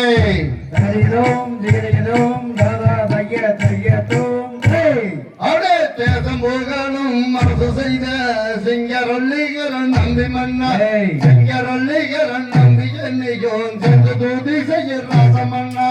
ஜெகதிகதோம் ஜெகதிகதோம் தாதா தைய தையத்தோம் அடே தேசம் போகணும் அரசு செய்த சிங்கரொல்லிகரன் நம்பி மன்னா சிங்கரொல்லிகரன் நம்பி என்னையோன் சென்று தூதி செய்ய ராசமன்னா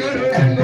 Thank you.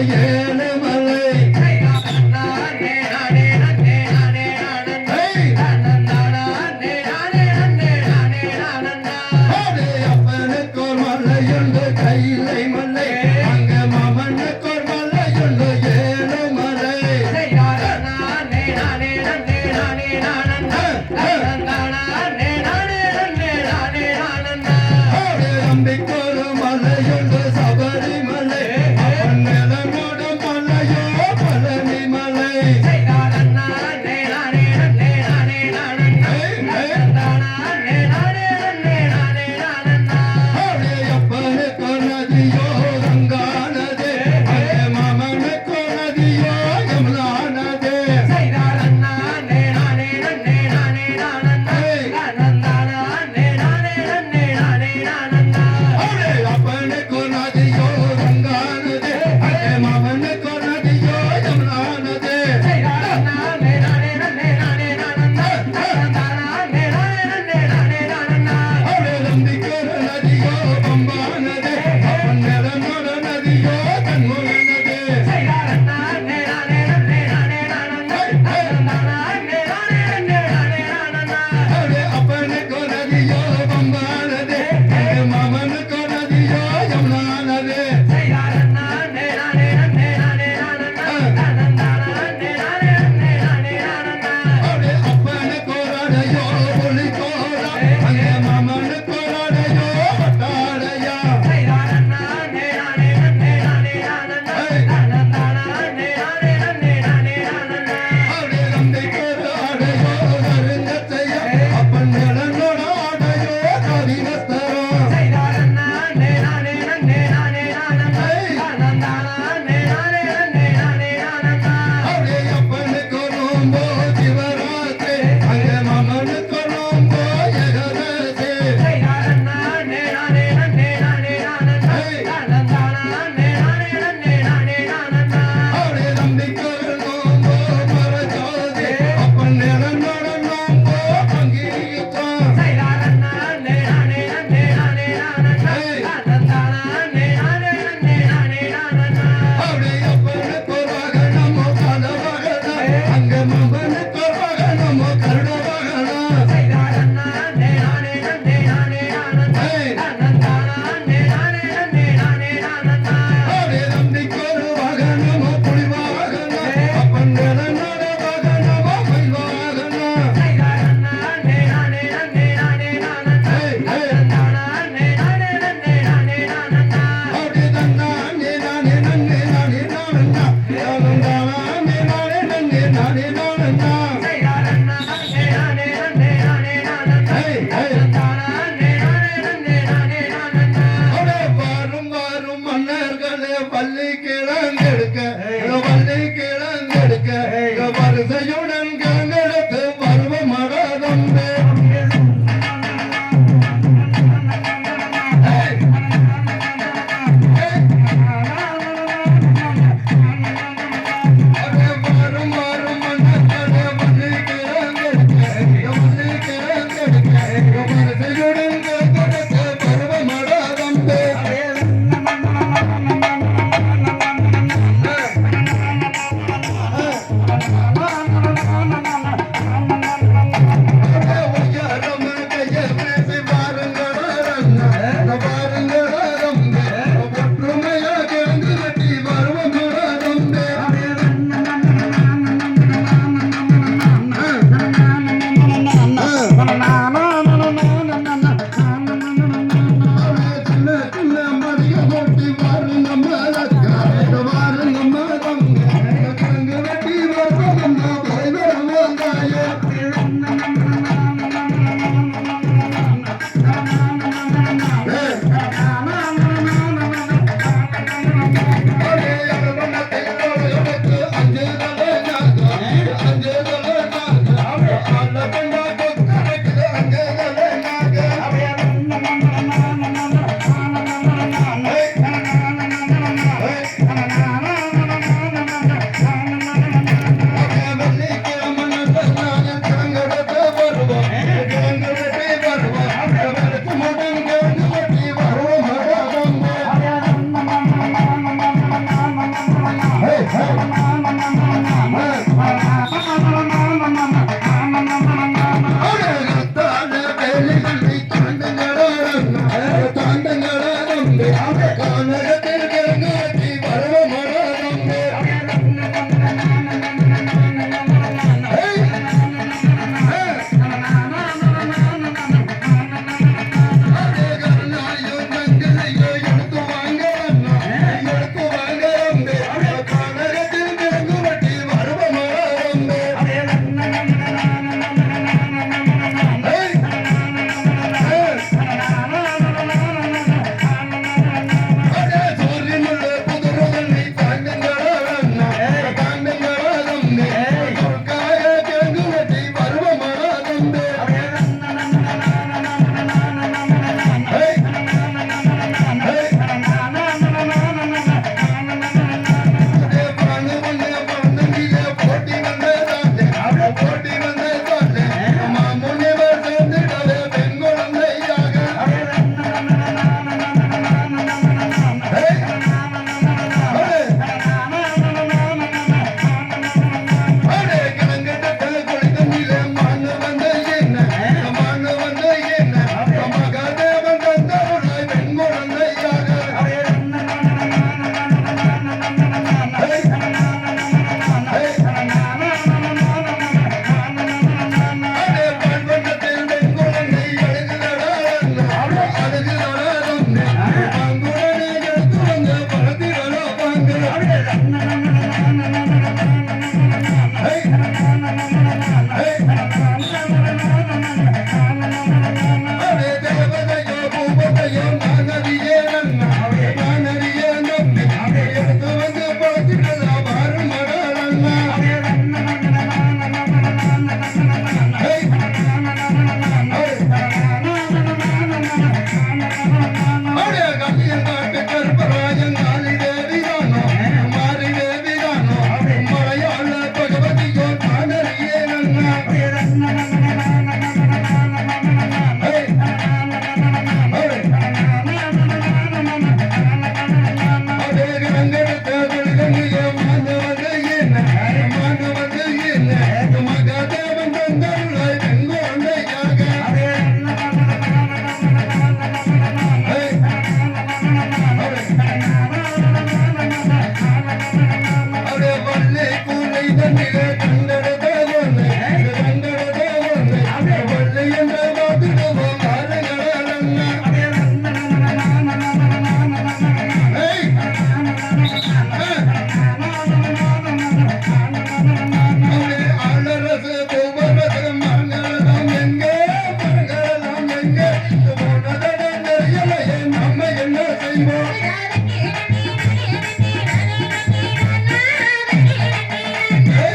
yeah, yeah.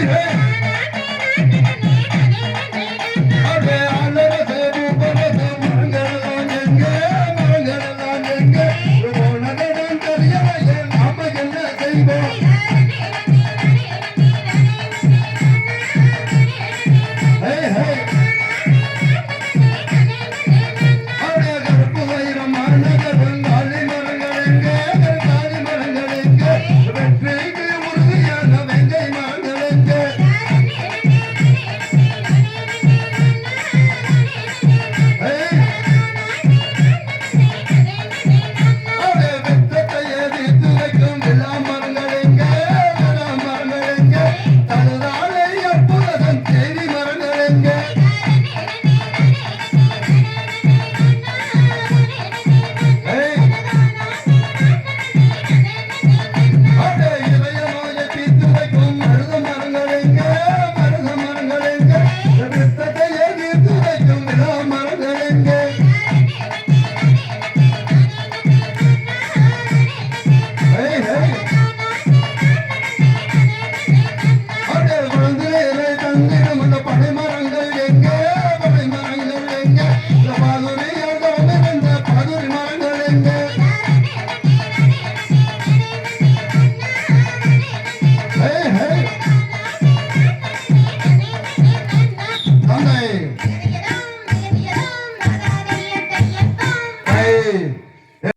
Hey, hey.